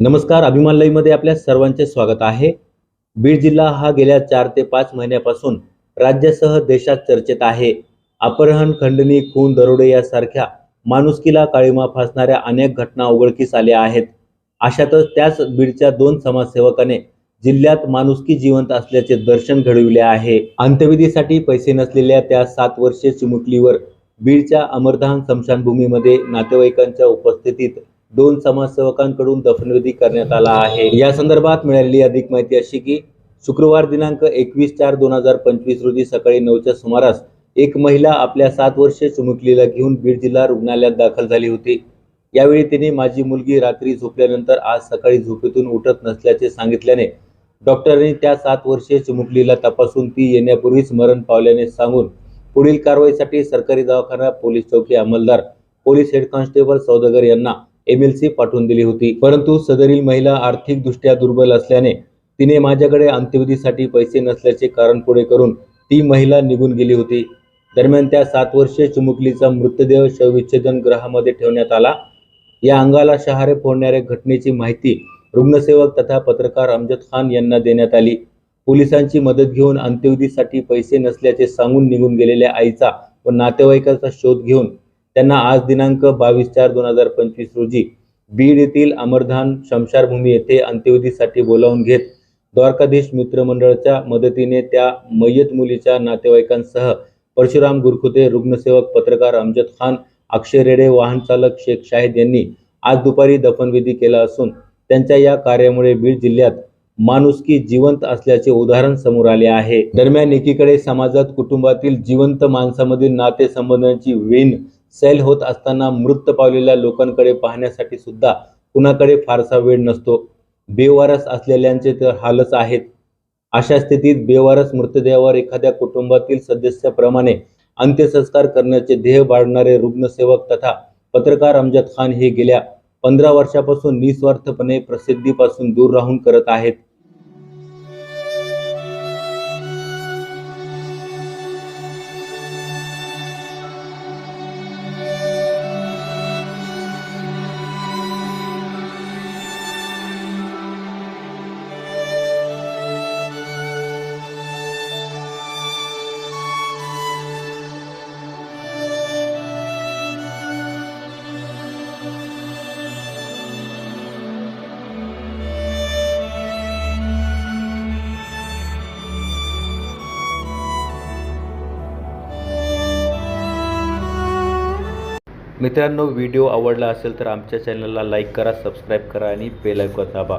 नमस्कार अभिमान लईमध्ये आपल्या सर्वांचे स्वागत आहे. बीड जिल्हा हा गेल्या चार ते पाच महिन्यापासून राज्यासह देशात चर्चेत आहे. अपहरण खंडणी खून दरोडे यासारख्या माणुसकीला काळीमा फासणाऱ्या अनेक घटना उघडकीस आल्या आहेत. अशातच त्याच बीडच्या दोन समाजसेवकाने जिल्ह्यात माणुसकी जिवंत असल्याचे दर्शन घडविले आहे. अंत्यविधीसाठी पैसे नसलेल्या त्या सात वर्षे चिमुकलीवर बीडच्या अमरधान स्मशानभूमीमध्ये नातेवाईकांच्या उपस्थितीत दोन समाजसेवकांकडून दफनविधी करण्यात आला आहे. या संदर्भात मिळालेली अधिक माहिती अशी की शुक्रवार दिनांक एकवीस चार दोन हजार पंचवीस रोजी सकाळी नऊच्या सुमारास एक महिला आपल्या सात वर्षीय चुमुकलीला घेऊन बीड जिल्हा रुग्णालयात दाखल झाली होती. यावेळी तिने माझी मुलगी रात्री झोपल्यानंतर आज सकाळी झोपेतून उठत नसल्याचे सांगितल्याने डॉक्टरांनी त्या सात वर्षे चिमुकलीला तपासून ती येण्यापूर्वीच मरण पावल्याने सांगून पुढील कारवाईसाठी सरकारी दवाखाना पोलीस चौकी अंमलदार पोलीस हेड कॉन्स्टेबल सौदगर यांना एमएलसी पाठवून दिली होती. परंतु सदरील महिला आर्थिक दृष्ट्या दुर्बल असल्याने तिने माझ्याकडे अंत्यविधीसाठी पैसे नसल्याचे कारण पुढे करून ती महिला निघून गेली होती. दरम्यान त्या सात वर्षीय चिमुकलीचा मृतदेह शवविच्छेदन गृहामध्ये ठेवण्यात आला. या अंगाला शहारे फोडणाऱ्या घटनेची माहिती रुग्णसेवक तथा पत्रकार अमजद खान यांना देण्यात आली. पोलिसांची मदत घेऊन अंत्यविधीसाठी पैसे नसल्याचे सांगून निघून गेलेल्या आईचा व नातेवाईकाचा शोध घेऊन त्यांना आज दिनांक बावीस चार दोन हजार पंचवीस रोजी बीड येथील अमरधाम शमशारभूमी येथे अंत्यविधीसाठी बोलावून घेत द्वारकाधीश मित्रमंडळाच्या मदतीने त्या मय्यत मुलीच्या नातेवाईकांसह परशुराम गुरखुते रुग्णसेवक पत्रकार अमजद खान अक्षय रेडे वाहन चालक शेख शाहिद यांनी आज दुपारी दफनविधी केला असून त्यांच्या या कार्यामुळे बीड जिल्ह्यात माणुसकी जिवंत असल्याचे उदाहरण समोर आले आहे. दरम्यान एकीकडे समाजात कुटुंबातील जिवंत माणसामधील नातेसंबंधांची वेण सैल होत असताना मृत पावलेल्या लोकांकडे पाहण्यासाठी सुद्धा कुणाकडे फारसा वेळ नसतो. बेवारस असलेल्यांचे तर हालच आहेत. अशा स्थितीत बेवारस मृतदेहावर एखाद्या कुटुंबातील सदस्याप्रमाणे अंत्यसंस्कार करण्याचे ध्येय बाळणारे रुग्णसेवक तथा पत्रकार अमजद खान हे गेल्या पंधरा वर्षापासून निस्वार्थपणे प्रसिद्धीपासून दूर राहून करत आहेत. मित्रांनो व्हिडिओ आवडला असेल तर आमच्या चॅनलला लाईक करा सबस्क्राईब करा आणि बेल आयकॉन दाबा.